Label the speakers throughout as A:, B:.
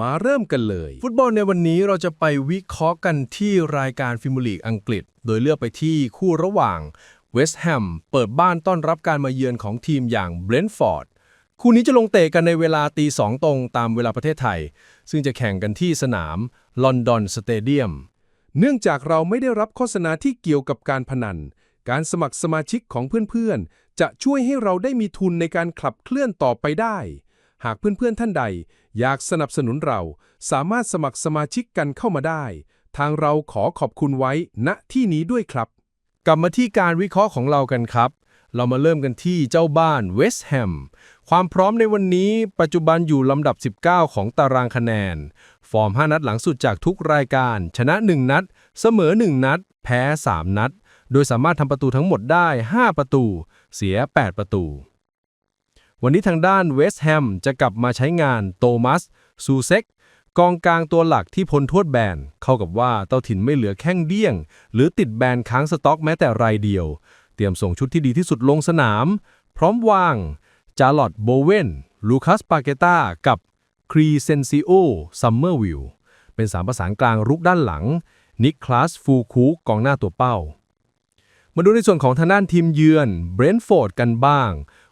A: มาเริ่มกันเลย
B: ฟุตบอลในวันนี้เราจะไปวิเคราะห์กันที่รายการฟิมูลีกอังกฤษ โดยเลือกไปที่คู่ระหว่างเวสต์แฮมเปิดบ้านต้อนรับการมาเยือนของทีมอย่างเบรนท์ฟอร์ดคู่นี้จะลงเตะกันในเวลาตีสองตรงตามเวลาประเทศไทย ซึ่งจะแข่งกันที่สนามลอนดอนสเตเดียม
A: เนื่องจากเราไม่ได้รับโฆษณาที่เกี่ยวกับการพนัน การสมัครสมาชิกของเพื่อนๆ จะช่วยให้เราได้มีทุนในการขับเคลื่อนต่อไปได้ หากเพื่อนๆท่านใด อยากสนับสนุนเรา สามารถสมัครสมาชิกกันเข้ามาได้ ทางเราขอขอบคุณไว้ณที่นี้ด้วยครับ
B: กลับมาที่การวิเคราะห์ของเรากันครับ เรามาเริ่มกันที่เจ้าบ้านเวสต์แฮมความพร้อมในวันนี้ปัจจุบันอยู่ลำดับ 19 ของตารางคะแนน ฟอร์ม 5 นัดหลังสุดจากทุกรายการ ชนะ 1 นัด เสมอ 1 นัด แพ้ 3 นัด โดยสามารถทำประตูทั้งหมดได้ 5 ประตู เสีย 8 ประตู วันนี้ทางด้านเวสต์แฮมจะกลับมาใช้งานโตมัสซูเซ็กกองกลางตัวหลักที่พ้นโทษแบน เข้ากับว่าเต้าถิ่นไม่เหลือแข้งเดี้ยง หรือติดแบนค้างสต็อกแม้แต่รายเดียว เตรียมส่งชุดที่ดีที่สุดลงสนาม พร้อมวาง จาร์ลอตโบเวนลูคัสปาเกตากับครีเซนซิโอซัมเมอร์วิลเป็นสามประสานกลางรุกด้านหลัง นิคลาสฟูคูกองหน้าตัวเป้า มาดูในส่วนของทางด้านทีมเยือนเบรนท์ฟอร์ดกันบ้าง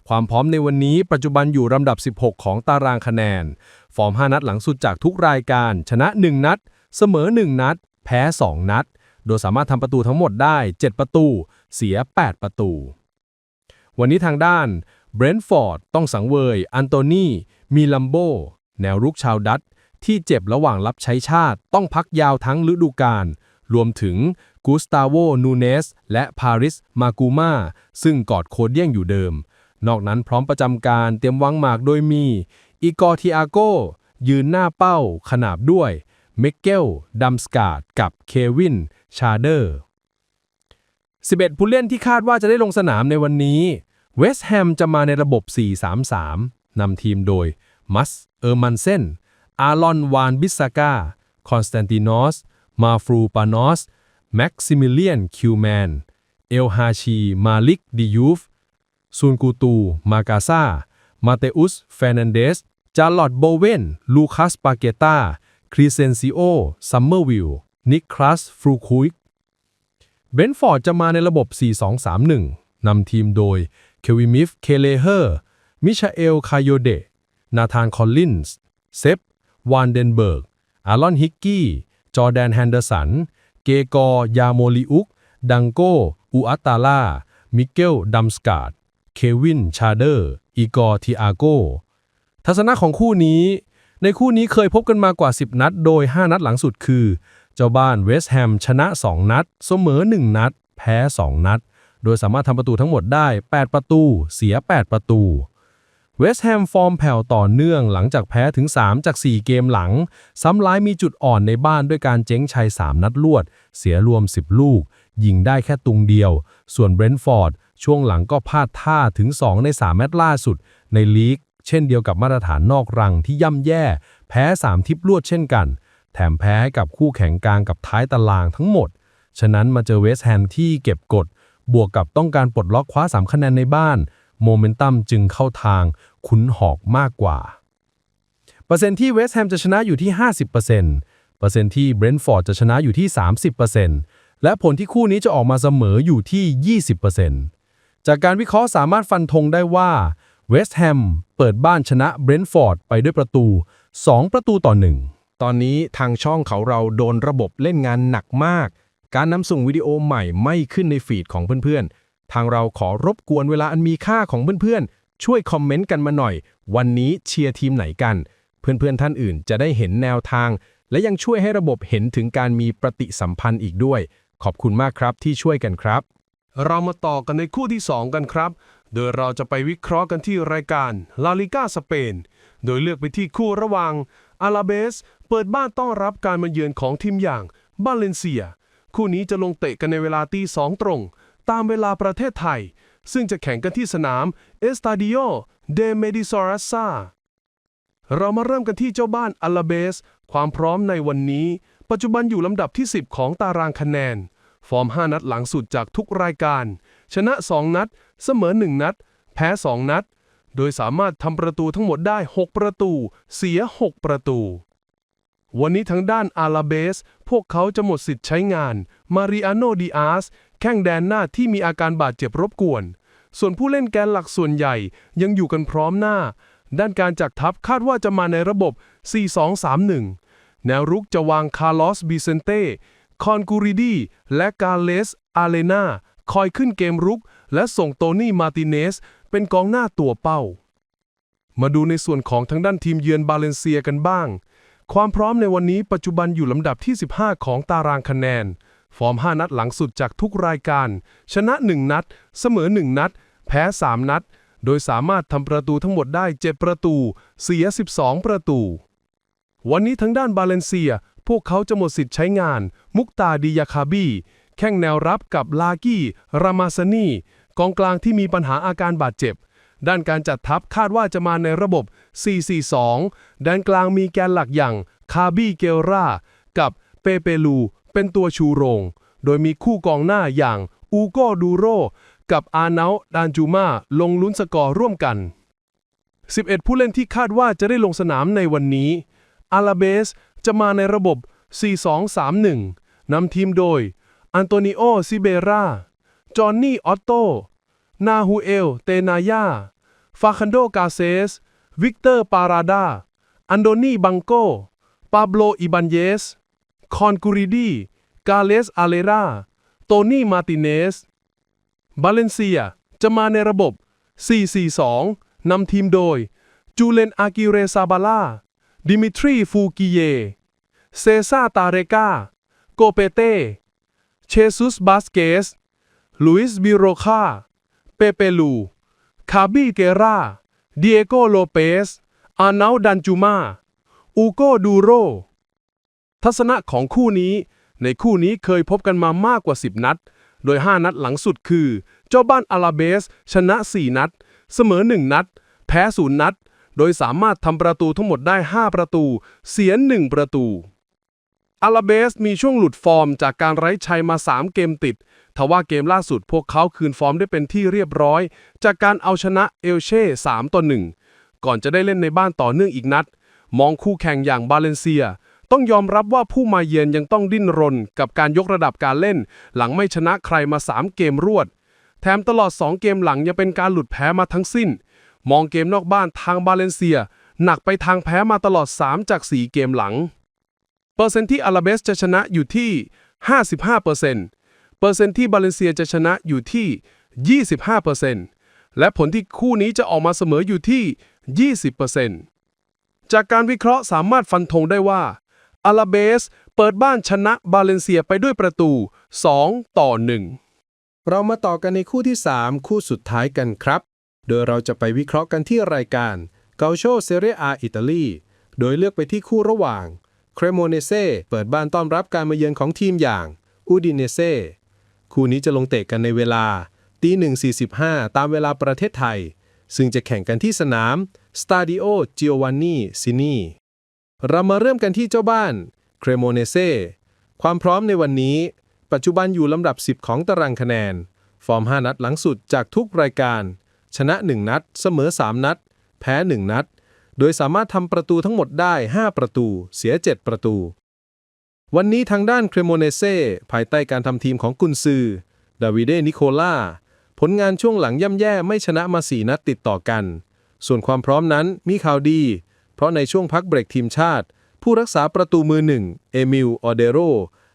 B: ความพร้อมในวันนี้ปัจจุบันอยู่ลำดับ 16 ของตารางคะแนน ฟอร์ม 5 นัดหลังสุดจากทุกรายการ ชนะ 1 นัด เสมอ 1 นัด แพ้ 2 นัด โดยสามารถทำประตูทั้งหมดได้ 7 ประตู เสีย 8 ประตู วันนี้ทางด้านเบรนท์ฟอร์ดต้องสังเวย อันโตนีมีลัมโบ แนวรุกชาวดัตช์ที่เจ็บระหว่างรับใช้ชาติ ต้องพักยาวทั้งฤดูกาลรวมถึงกูสตาโวนูเนสและพาริส มากูมาซึ่งกอดโคเดียงอยู่เดิม นอกนั้นพร้อมประจำการเตรียมวางหมากโดยมีอีกอร์ทิอาโกยืนหน้าเป้า ขนาบด้วยเมกเกลดัมสกาดกับเควิน ชาเดอร์ 11 ผู้เล่นที่คาดว่าจะได้ลงสนามในวันนี้ เวสต์แฮมจะมาในระบบ 4-3-3 นำทีมโดย มัส เออร์มันเซน อารอน วานบิสากาคอนสแตนตินอส มาฟรูปานอส แม็กซิมิเลียน คิวแมน เอลฮาชี มาลิก ดิยูฟ ซูนกูตู มากาซามาเตอุสเฟรนันเดส จาร์ลอตโบเวน ลูคัส ปาเกตาครีเซนซิโอ ซัมเมอร์วิลนิคลัส ฟรูคุยเบนฟอร์ดจะมาในระบบ 4-2-3-1 นำทีมโดย เควิมิฟ เคเลเฮอร์ มิชาเอล คายโยเดนาธาน คอลลินส์ เซฟ วานเดนเบิร์ก อารอน ฮิกกี้ จอแดน แฮนเดอร์สัน เกกอ ยาโมลิอุก ดังโก อูอัตตาลา มิเกล ดัมสกาด เควิน ชาเดอร์ อีกอร์ทิอาโก ทัศนะของคู่นี้ ในคู่นี้เคยพบกันมากว่า 10 นัด โดย 5 นัดหลังสุดคือ เจ้าบ้านเวสต์แฮมชนะ 2 นัด เสมอ 1 นัด แพ้ 2 นัด โดยสามารถทำประตูทั้งหมดได้ 8 ประตู เสีย 8 ประตู เวสต์แฮมฟอร์มแผ่วต่อเนื่องหลังจากแพ้ถึง 3 จาก 4 เกมหลัง ซ้ำร้ายมีจุดอ่อนในบ้านด้วยการเจ๊งชัย 3 นัดลวด เสียรวม 10 ลูก ยิงได้แค่ตุงเดียว ส่วนเบรนท์ฟอร์ด ช่วงหลังก็พลาดท่าถึง 2 ใน 3 แมตช์ล่าสุด ในลีก เช่นเดียวกับมาตรฐานนอกรังที่ย่ำแย่ แพ้ 3 ทิปลวดเช่นกัน แถมแพ้กับคู่แข่งกลางกับท้ายตารางทั้งหมด ฉะนั้นมาเจอเวสต์แฮมที่เก็บกด บวกกับต้องการปลดล็อกคว้า 3 คะแนนในบ้าน โมเมนตัมจึงเข้าทางขุนหอกมากกว่า เปอร์เซ็นต์ที่เวสต์แฮมจะชนะอยู่ที่ 50%เปอร์เซ็นต์ที่เบรนท์ฟอร์ดจะชนะอยู่ที่ 30%และผลที่คู่นี้จะออกมาเสมออยู่ที่ 20%จากการวิเคราะห์สามารถฟันธงได้ว่าเวสต์แฮมเปิดบ้านชนะเบรนท์ฟอร์ดไปด้วยประตู 2 ประตูต่อ 1
C: ตอนนี้ทางช่องเขาเราโดนระบบเล่นงานหนักมาก การนำส่งวิดีโอใหม่ไม่ขึ้นในฟีดของเพื่อนๆ ทางเราขอรบกวนเวลาอันมีค่าของเพื่อนๆ ช่วยคอมเมนต์กันมาหน่อย วันนี้เชียร์ทีมไหนกัน เพื่อนๆท่านอื่นจะได้เห็นแนวทาง และยังช่วยให้ระบบเห็นถึงการมีปฏิสัมพันธ์อีกด้วย ขอบคุณมากครับที่ช่วยกันครับ
D: เรามาต่อกันในคู่ที่ 2 กันครับ โดยเราจะไปวิเคราะห์กันที่รายการลาลิก้าสเปน โดยเลือกไปที่คู่ระหว่างอาราเบส เปิดบ้านต้อนรับการมาเยือนของทีมอย่างบาเลนเซีย คู่นี้จะลงเตะกันในเวลาตีสองตรง ตามเวลาประเทศไทย ซึ่งจะแข่งกันที่สนาม Estadio de Medisorasa เรามาเริ่มกันที่เจ้าบ้านอัลาเบส ความพร้อมในวันนี้ ปัจจุบันอยู่ลำดับที่ 10 ของตารางคะแนน ฟอร์ม 5 นัดหลังสุดจากทุกรายการ ชนะ 2 นัด เสมอ 1 นัด แพ้ 2 นัด โดยสามารถทำประตูทั้งหมดได้ 6 ประตู เสีย 6 ประตู วันนี้ทางด้านอาราเบส พวกเขาจะหมดสิทธิ์ใช้งาน มาริอาโนดิอาสแข้งแดนหน้าที่มีอาการบาดเจ็บรบกวน ส่วนผู้เล่นแกนหลักส่วนใหญ่ยังอยู่กันพร้อมหน้า ด้านการจัดทัพคาดว่าจะมาในระบบ 4-2-3-1 แนวรุกจะวางคาร์ลอสบิเซนเต้คอนกูริดีและกาเลสอาเลนาคอยขึ้นเกมรุก และส่งโตนี่มาร์ติเนส เป็นกองหน้าตัวเป้า มาดูในส่วนของทางด้านทีมเยือนบาเลนเซียกันบ้าง ความพร้อมในวันนี้ปัจจุบันอยู่ลำดับที่ 15 ของตารางคะแนน ฟอร์ม 5 นัดหลังสุดจากทุกรายการ ชนะ 1 นัด เสมอ 1 นัด แพ้ 3 นัด โดยสามารถทำประตูทั้งหมดได้ 7 ประตู เสีย 12 ประตู วันนี้ทางด้านบาเลนเซีย พวกเขาจะหมดสิทธิ์ใช้งาน มุกตาดิยาคาบีแข้งแนวรับกับลากี้ รามาซานีกองกลางที่มีปัญหาอาการบาดเจ็บ ด้านการจัดทัพคาดว่าจะมาในระบบ 4-4-2 ด้านกลางมีแกนหลักอย่างคาบีเกลรากับเปเปลู เป็นตัวชูโรง โดยมีคู่กองหน้าอย่างอูโกดูโรกับอาเนาดานจูมาลงลุ้นสกอร์ร่วมกัน 11 ผู้เล่นที่คาดว่าจะได้ลงสนามในวันนี้ อาราเบสจะมาในระบบ 4-2-3-1 นำทีมโดย อันโตนิโอ ซิเบรา จอห์นนี่ ออตโต นาฮูเอล เตนายา ฟาคันโดกาเซส วิกเตอร์ปาราดา อันโดนีบังโก ปาโบลอิบันเยส คอนกูริดี กาเลสอาเลราโตนี่มาร์ติเนส บาเลนเซียจะมาในระบบ 4-4-2 นำทีมโดย จูเลนอากิเรซาบาลาดิมิทรีฟูกิเย เซซาตาเรกา โกเปเต้เชซุสบาสเกส ลุยส์บิโรคา เปเปลู คาบีเกราเดียโกโลเปส อานาดันจูมาอูโกดูโร ทัศนะของคู่นี้ ในคู่นี้เคยพบกันมามากกว่า 10 นัด โดย 5 นัดหลังสุดคือ เจ้าบ้านอาราเบส ชนะ 4 นัด เสมอ 1 นัด แพ้0นัด โดยสามารถทำประตูทั้งหมดได้ 5 ประตู เสีย 1 ประตูอาราเบสมีช่วงหลุดฟอร์มจากการไร้ชัยมา 3 เกมติด ทว่าเกมล่าสุดพวกเขาคืนฟอร์มได้เป็นที่เรียบร้อย จากการเอาชนะเอลเช่3ต่อ1ก่อนจะได้เล่นในบ้านต่อเนื่องอีกนัด มองคู่แข่งอย่างบาเลนเซีย ต้องยอมรับว่าผู้มาเยือนยังต้องดิ้นรน กับการยกระดับการเล่น หลังไม่ชนะใครมา 3 เกมรวด แถมตลอด 2 เกมหลังยังเป็นการหลุดแพ้มาทั้งสิ้น มองเกมนอกบ้านทางบาเลนเซีย หนักไปทางแพ้มาตลอด 3 จาก 4 เกมหลัง เปอร์เซ็นต์ที่อาราเบสจะชนะอยู่ที่ 55%เปอร์เซ็นต์ ปอร์เซ็นต์ที่บาเลนเซียจะชนะอยู่ที่ 25%และผลที่คู่นี้จะออกมาเสมออยู่ที่ 20%จากการวิเคราะห์สามารถฟันธงได้ว่าอาราเบสเปิดบ้านชนะบาเลนเซียไปด้วยประตู 2 ต่อ 1
B: เรามาต่อกันในคู่ที่ 3 คู่สุดท้ายกันครับ โดยเราจะไปวิเคราะห์กันที่รายการเกาโชเซเรียอาอิตาลีโดยเลือกไปที่คู่ระหว่างเครโมเนเซ่เปิดบ้านต้อนรับการมาเยือนของทีมอย่างอูดิเนเซ่ คู่นี้จะลงเตะกันในเวลาตีหนึ่ง45 ตามเวลาประเทศไทย ซึ่งจะแข่งกันที่สนาม Stadio Giovanni Sini เรามาเริ่มกันที่เจ้าบ้านเครโมเนเซ่ความพร้อมในวันนี้ ปัจจุบันอยู่ลำดับ 10 ของตารางคะแนน ฟอร์ม 5 นัดหลังสุดจากทุกรายการ ชนะ 1 นัด เสมอ 3 นัด แพ้ 1 นัด โดยสามารถทำประตูทั้งหมดได้ 5 ประตู เสีย 7 ประตู วันนี้ทางด้านเครโมเนเซ่ภายใต้การทำทีมของกุนซือ ดาวิเดนิโคล่า ผลงานช่วงหลังย่ำแย่ไม่ชนะมา4นัดติดต่อกัน ส่วนความพร้อมนั้นมีข่าวดี เพราะในช่วงพักเบรกทีมชาติ ผู้รักษาประตูมือหนึ่งเอมิล ออเดโร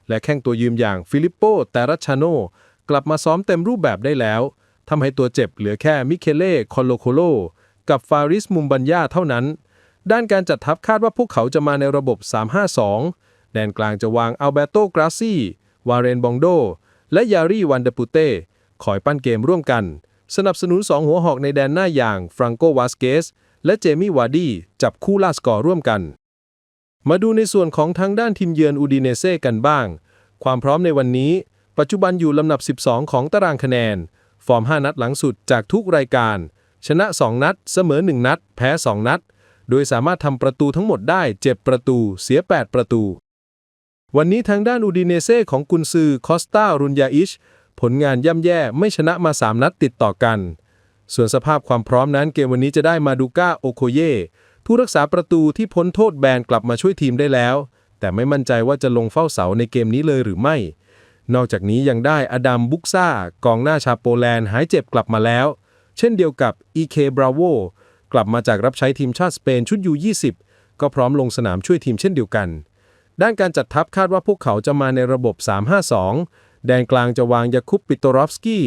B: และแข้งตัวยืมอย่างฟิลิปโปเตรัชชาโน กลับมาซ้อมเต็มรูปแบบได้แล้วทำให้ตัวเจ็บเหลือแค่มิเคเล่ คอลโลโคโล กับฟาริส มุมบัญญาเท่านั้น ด้านการจัดทัพคาดว่าพวกเขาจะมาในระบบ 3-5-2 แดนกลางจะวางอัลเบโตกราซี่วาเรนบองโด และยารีวันเดปูเต้คอยปั้นเกมร่วมกัน สนับสนุน 2 หัวหอกในแดนหน้าอย่างฟรังโกวาสเกสและเจมี่วาร์ดี้จับคู่ล่าสกอร์ร่วมกัน มาดูในส่วนของทางด้านทีมเยือนอูดิเนเซ่กันบ้าง ความพร้อมในวันนี้ ปัจจุบันอยู่ลำดับ 12 ของตารางคะแนน ฟอร์ม 5 นัดหลังสุดจากทุกรายการ ชนะ 2 นัด เสมอ 1 นัด แพ้ 2 นัด โดยสามารถทำประตูทั้งหมดได้ 7 ประตู เสีย 8 ประตู วันนี้ทางด้านอูดิเนเซ่ของกุนซือคอสตารุนยาอิช ผลงานย่ำแย่ไม่ชนะมา 3 นัดติดต่อกัน ส่วนสภาพความพร้อมนั้นเกมวันนี้จะได้มาดูก้าโอโคเย่ผู้รักษาประตูที่พ้นโทษแบนกลับมาช่วยทีมได้แล้ว แต่ไม่มั่นใจว่าจะลงเฝ้าเสาในเกมนี้เลยหรือไม่ นอกจากนี้ยังได้อดัมบุกซ่ากองหน้าชาโปแลนด์หายเจ็บกลับมาแล้ว เช่นเดียวกับอีเคบราโวกลับมาจากรับใช้ทีมชาติสเปนชุดยู20ก็พร้อมลงสนามช่วยทีมเช่นเดียวกัน ด้านการจัดทัพคาดว่าพวกเขาจะมาในระบบ 352 แดนกลางจะวางยาคุปปิโตรอฟสกี้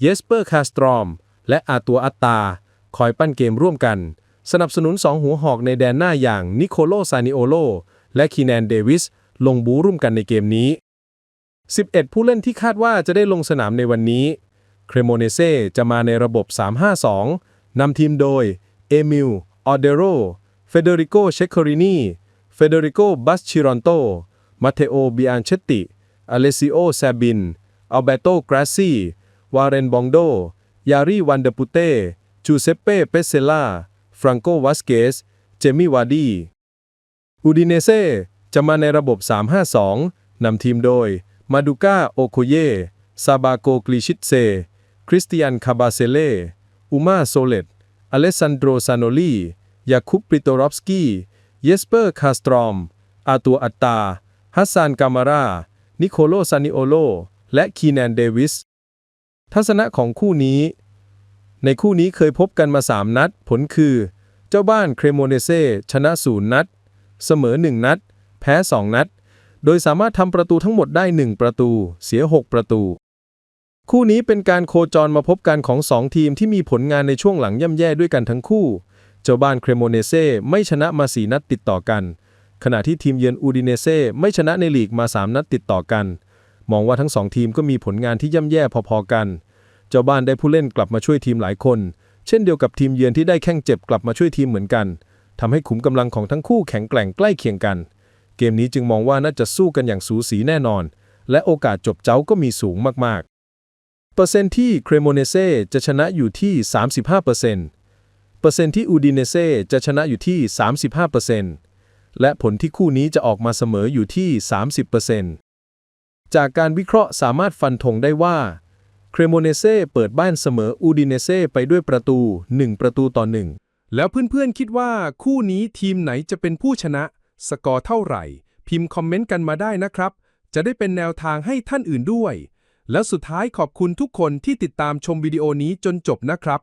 B: เยสเปอร์คาสตรอม และอาตัวอัตตา คอยปั้นเกมร่วมกัน สนับสนุน2หัวหอกในแดนหน้าอย่างนิโคโลซานิโอโล และคีแนนเดวิส ลงบูร่วมกันในเกมนี้ 11 ผู้เล่นที่คาดว่าจะได้ลงสนามในวันนี้ เครโมเนเซจะมาในระบบ 352 นำทีมโดย เอมิล ออเดโร เฟเดริโก เชคคอรินี เฟเดริโก บัสชิรอนโต มาเทโอ บิอันเชตติ อเลซิโอ แซบิน อัลเบโต กราซีวาเรนบองโด ยารีวันเดปุเต้ จูเซปเป้ เปเซล่า ฟรังโก วัสเกส เจมี่วาดีอูดิเนเซ่จะมาในระบบ 352 นำทีมโดย มาดูก้า โอโคเย ซาบาโก กลิชิตเซ คริสเตียน คาบาเซเล่อุมา โซเลตอเลสซานโดรซานโนลียาคุป ปริโตรอฟสกี้ เยสเปอร์คาสตรอม อาตัวอัตตา ฮัสซานกามารา นิโคโลซานิโอโล และคีแนนเดวิส ทัศนะของคู่นี้ ในคู่นี้เคยพบกันมา 3 นัด ผลคือ เจ้าบ้านเครโมเนเซชนะ 0 นัด เสมอ 1 นัด แพ้ 2 นัด โดยสามารถทำประตูทั้งหมดได้ 1 ประตู เสีย 6 ประตู คู่นี้เป็นการโคจรมาพบกันของ 2 ทีมที่มีผลงานในช่วงหลังย่ำแย่ด้วยกันทั้งคู่ เจ้าบ้านเครโมเนเซ่ไม่ชนะมา4นัดติดต่อกัน ขณะที่ทีมเยือนอูดิเนเซ่ไม่ชนะในลีกมา 3 นัดติดต่อกัน มองว่าทั้ง2ทีมก็มีผลงานที่ย่ำแย่พอๆกัน เจ้าบ้านได้ผู้เล่นกลับมาช่วยทีมหลายคน เช่นเดียวกับทีมเยือนที่ได้แข้งเจ็บกลับมาช่วยทีมเหมือนกันทำให้ขุมกำลังของทั้งคู่แข็งแกร่งใกล้เคียงกัน เกมนี้จึงมองว่าน่าจะสู้กันอย่างสูสีแน่นอน และโอกาสจบเจ้าก็มีสูงมากๆ เปอร์เซ็นต์ที่เครโมเนเซ่จะชนะอยู่ที่ 35%เปอร์เซ็นต์ เปอร์เซ็นต์ที่อูดิเนเซ่จะชนะอยู่ที่ 35%และผลที่คู่นี้จะออกมาเสมออยู่ที่ 30%จากการวิเคราะห์สามารถฟันธงได้ว่าเครโมเนเซ่เปิดบ้านเสมออูดิเนเซ่ไปด้วยประตู 1 ประตูต่อ 1
A: แล้วเพื่อนๆคิดว่าคู่นี้ทีมไหนจะเป็นผู้ชนะ สกอร์เท่าไหร่ พิมพ์คอมเมนต์กันมาได้นะครับ จะได้เป็นแนวทางให้ท่านอื่นด้วย แล้วสุดท้ายขอบคุณทุกคนที่ติดตามชมวิดีโอนี้จนจบนะครับ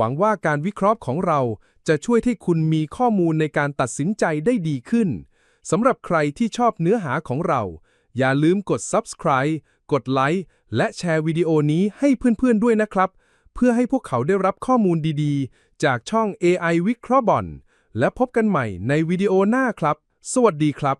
A: หวังว่าการวิเคราะห์ของเราจะช่วยให้คุณมีข้อมูลในการตัดสินใจได้ดีขึ้น สำหรับใครที่ชอบเนื้อหาของเรา อย่าลืมกด subscribe กดไลค์และแชร์วิดีโอนี้ให้เพื่อนๆด้วยนะครับ เพื่อให้พวกเขาได้รับข้อมูลดีๆ จากช่อง AI วิเคราะห์บอลและพบกันใหม่ในวิดีโอหน้าครับ สวัสดีครับ